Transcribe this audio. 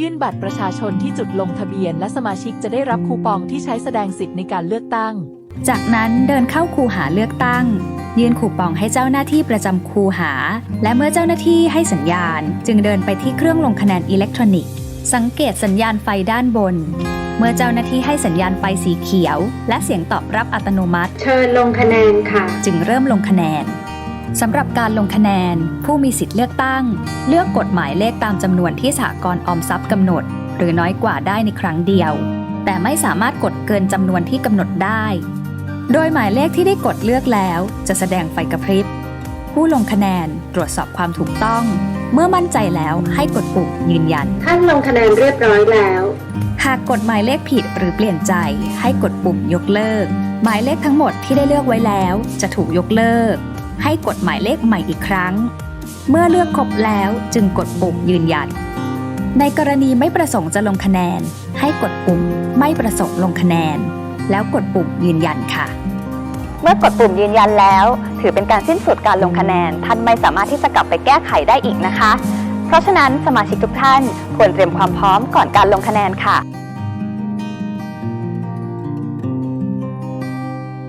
ยื่นบัตรประชาชนที่จุดลงทะเบียน และสมาชิกจะได้รับคูปองที่ใช้แสดงสิทธิ์ในการเลือกตั้ง จากนั้นเดินเข้าคูหาเลือกตั้ง ยื่นคูปองให้เจ้าหน้าที่ประจำคูหา และเมื่อเจ้าหน้าที่ให้สัญญาณ จึงเดินไปที่เครื่องลงคะแนนอิเล็กทรอนิกส์ สังเกตสัญญาณไฟด้านบน เมื่อเจ้าหน้าที่ให้สัญญาณไฟสีเขียว และเสียงตอบรับอัตโนมัติ เชิญลงคะแนนค่ะ จึงเริ่มลงคะแนน สำหรับการลงคะแนน ผู้มีสิทธิ์เลือกตั้ง เลือกกฎหมายเลขตามจำนวนที่สหกรณ์ออมทรัพย์กำหนด หรือน้อยกว่าได้ในครั้งเดียว แต่ไม่สามารถกดเกินจำนวนที่กำหนดได้ โดยหมายเลขที่ได้กดเลือกแล้ว จะแสดงไฟกระพริบ ผู้ลงคะแนนตรวจสอบความถูกต้อง เมื่อมั่นใจแล้วให้กดปุ่มยืนยัน ท่านลงคะแนนเรียบร้อยแล้ว หากกดหมายเลขผิดหรือเปลี่ยนใจ ให้กดปุ่มยกเลิก หมายเลขทั้งหมดที่ได้เลือกไว้แล้ว จะถูกยกเลิก ให้กดหมายเลขใหม่อีกครั้ง เมื่อเลือกครบแล้วจึงกดปุ่มยืนยัน ในกรณีไม่ประสงค์จะลงคะแนน ให้กดปุ่มไม่ประสงค์ลงคะแนน แล้วกดปุ่มยืนยันค่ะ เมื่อกดปุ่มยืนยันแล้ว ถือเป็นการสิ้นสุดการลงคะแนน ท่านไม่สามารถที่จะกลับไปแก้ไขได้อีกนะคะ เพราะฉะนั้นสมาชิกทุกท่านควรเตรียมความพร้อมก่อนการลงคะแนนค่ะ